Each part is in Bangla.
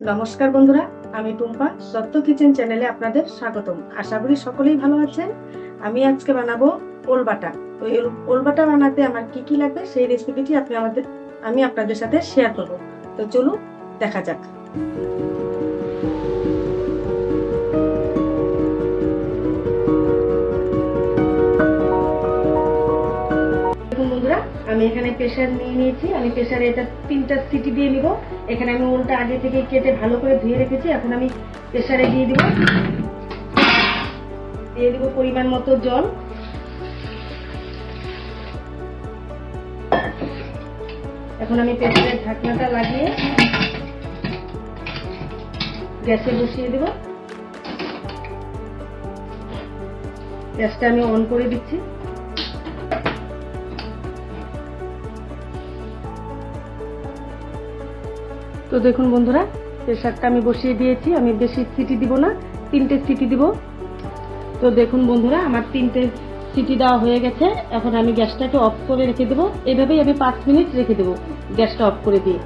নমস্কার বন্ধুরা, আমি টুম্পা। সত্য কিচেন চ্যানেলে আপনাদের স্বাগতম। আশা করি সকলেই ভালো আছেন। আমি আজকে বানাবো ওলবাটা ওই ওলবাটা বানাতে আমার কি কি লাগবে সেই রেসিপিটি আপনি আমাদের আমি আপনাদের সাথে শেয়ার করব। তো চলুন, দেখা যাক। আমি এখানে প্রেশার নিয়ে নিয়েছি। আমি প্রেশারে এটা তিনটা সিটি দিয়ে নিব। এখানে আমি ওলটা আগে থেকে কেটে ভালো করে ধুয়ে রেখেছি। এখন আমি প্রেশারে দিয়ে দিব। দিয়ে দিব পরিমাণ মতো জল। এখন আমি প্রেশারের ঢাকনাটা লাগিয়ে গ্যাসে বসিয়ে দেব। গ্যাসটা আমি অন করে দিচ্ছি। তো দেখুন বন্ধুরা প্রেশারটা আমি বসিয়ে দিয়েছি, আমি বেশি সিটি দিব না, তিনটে সিটি দিব। তো দেখুন বন্ধুরা, আমার তিনটে সিটি দেওয়া হয়ে গেছে, এখন আমি গ্যাসটাকে অফ করে রেখে দেবো। এভাবেই আমি পাঁচ মিনিট রেখে দেবো গ্যাসটা অফ করে দিয়ে।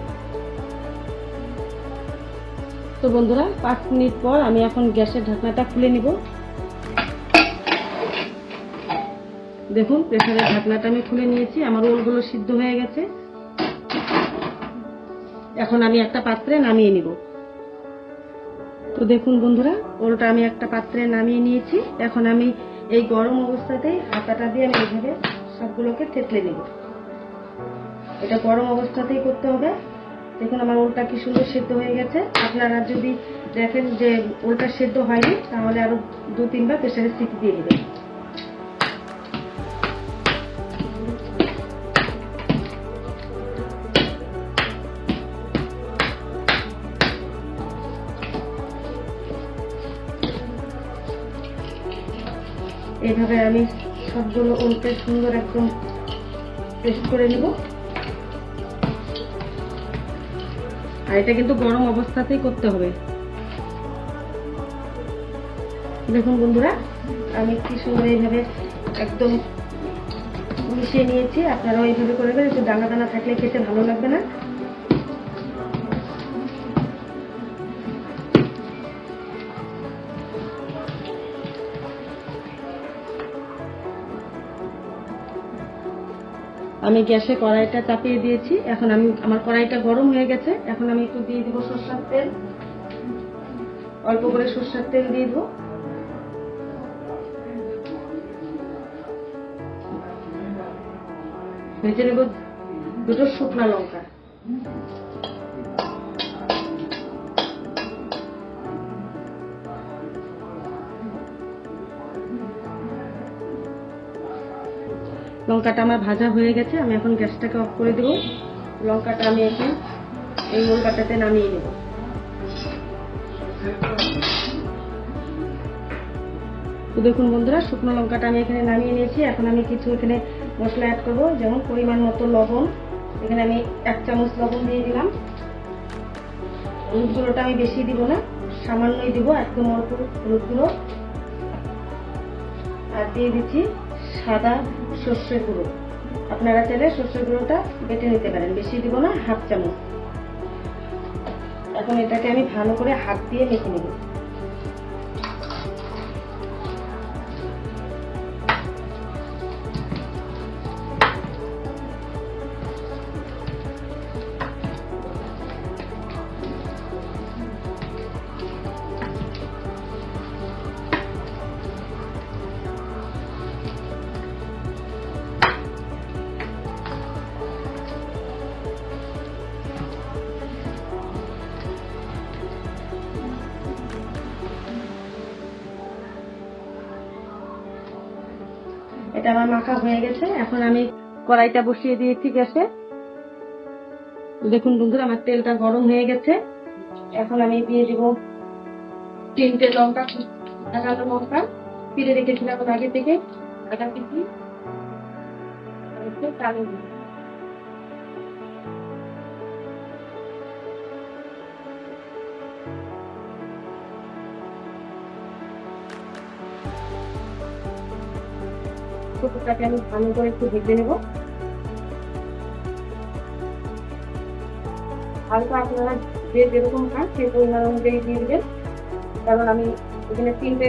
তো বন্ধুরা, পাঁচ মিনিট পর আমি এখন গ্যাসের ঢাকনাটা খুলে নিব। দেখুন প্রেশারের ঢাকনাটা আমি খুলে নিয়েছি, আমার ওলগুলো সিদ্ধ হয়ে গেছে। এখন আমি একটা পাত্রে নামিয়ে নিব। তো দেখুন বন্ধুরা ওলটা আমি একটা পাত্রে নামিয়ে নিয়েছি। এখন আমি এই গরম অবস্থাতেই হাতাটা দিয়ে আমি এইভাবে সবগুলোকে থেতলে নিব। এটা গরম অবস্থাতেই করতে হবে। দেখুন আমার ওলটা কি সুন্দর সেদ্ধ হয়ে গেছে। আপনারা যদি দেখেন যে ওলটা সেদ্ধ হয়নি, তাহলে আরও দু তিনবার প্রেশারে সিটি দিয়ে দিবেন। এইভাবে আমি সবগুলো উল্টে সুন্দর একদম পেস্ট করে নিব। আর এটা কিন্তু গরম অবস্থাতেই করতে হবে। দেখুন বন্ধুরা, আমি কি সুন্দর এইভাবে একদম মিশিয়ে নিয়েছি। আপনারাও এইভাবে করবেন একটু দানা দানা থাকলে খেতে ভালো লাগবে না। আমি গ্যাসে কড়াইটা চাপিয়ে দিয়েছি। এখন আমি, আমার কড়াইটা গরম হয়ে গেছে। এখন আমি একটু দিয়ে দিব সর্ষার তেল। অল্প করে সর্ষার তেল দিয়ে দেবো। ভেজে নেব দুটো শুকনা লঙ্কা। লঙ্কাটা আমার ভাজা হয়ে গেছে, আমি এখন গ্যাসটাকে অফ করে দেবো। লঙ্কাটা আমি এখন এই লঙ্কাটাতে নামিয়ে নেব। তো দেখুন বন্ধুরা, শুকনো লঙ্কাটা আমি এখানে নামিয়ে নিয়েছি। এখন আমি কিছু এখানে মশলা অ্যাড করব, যেমন পরিমাণ মতো লবণ। এখানে আমি এক চামচ লবণ দিয়ে দিলাম। হলুদ গুঁড়োটা আমি বেশি দিব না, সামান্যই দিব, একদম অল্প হলুদ গুঁড়ো। আর দিয়ে দিচ্ছি সাদা সর্ষে গুঁড়ো। আপনারা চাইলে সর্ষে গুঁড়োটা বেটে নিতে পারেন। বেশি দিব না, হাফ চামচ। এখন এটাকে আমি ভালো করে হাত দিয়ে মেখে নেব। এটা আমার মাখা হয়ে গেছে। এখন আমি কড়াইটা বসিয়ে দিয়েছি গ্যাসে। দেখুন বন্ধুরা, আমার তেলটা গরম হয়ে গেছে। এখন আমি দিয়ে দিব তিনটে লঙ্কা লাগানো লঙ্কা। ফিরে রেখেছিলাম আগে থেকে। আটা পিসি আর শুক্তোটাকে আমি ভালো করে একটু ভেজে নেব। হালকা আপনারা যে যেরকম খান সেই পরিমাণ অনুযায়ী দিয়ে দেবেন। কারণ আমি এখানে তিনটে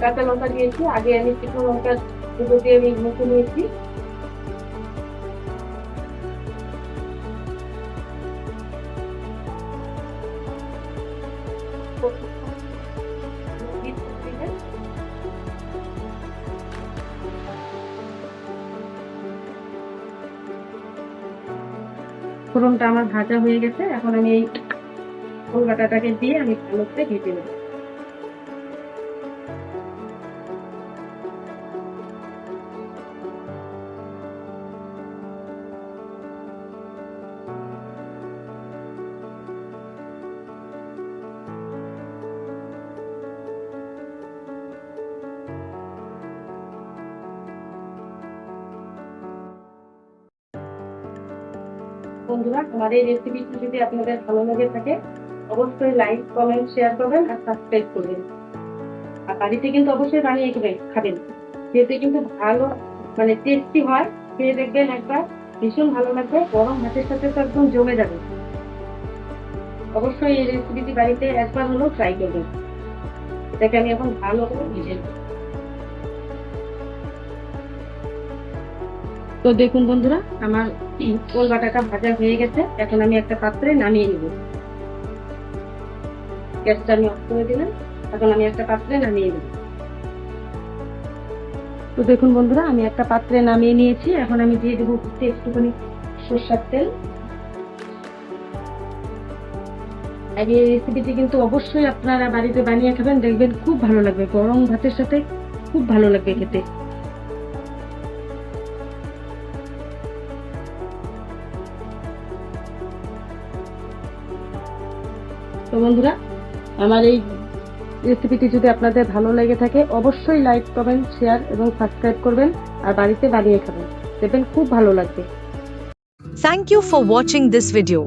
কাঁচা লঙ্কা দিয়েছি। আগে আমি শুকনো লঙ্কা দুটো দিয়ে আমি মুখে নিয়েছি। ফোড়নটা আমার ভাজা হয়ে গেছে। এখন আমি এই কলকাতাটাকে দিয়ে আমি ভালো করে ভেজে নেব। বন্ধুরা, আমার এই রেসিপিটি যদি আপনাদের ভালো লেগে থাকে, অবশ্যই লাইক কমেন্ট শেয়ার করবেন আর সাবস্ক্রাইব করবেন। আর বাড়িতে কিন্তু অবশ্যই বানিয়ে খাবেন খাবেন। খেতে কিন্তু ভালো মানে টেস্টি হয়। খেয়ে দেখবেন একবার ভীষণ ভালো লাগবে। গরম ভাতের সাথে তো একদম জমে যাবে। অবশ্যই এই রেসিপিটি বাড়িতে একবার হলেও ট্রাই করবেন। এটাকে আমি এখন ভালো করে ভেজে তো দেখুন বন্ধুরা, আমার কোল বাটাটা ভাজা হয়ে গেছে। এখন আমি একটা পাত্রে নামিয়ে নিব। গ্যাসটা আমি অফ করে দিলাম। এখন আমি একটা পাত্রে নামিয়ে নেব। তো দেখুন বন্ধুরা, আমি একটা পাত্রে নামিয়ে নিয়েছি। এখন আমি দিয়ে দেবো একটুখানি সর্ষার তেল। আর এই রেসিপিটি কিন্তু অবশ্যই আপনারা বাড়িতে বানিয়ে খাবেন। দেখবেন খুব ভালো লাগবে। গরম ভাতের সাথে খুব ভালো লাগবে খেতে। তো বন্ধুরা, আমার এই রেসিপিটি যদি আপনাদের ভালো লেগে থাকে, অবশ্যই লাইক কমেন্ট শেয়ার এবং সাবস্ক্রাইব করবেন আর বাড়িতে বানিয়ে খাবেন দেখবেন খুব ভালো লাগবে thank you for watching this video.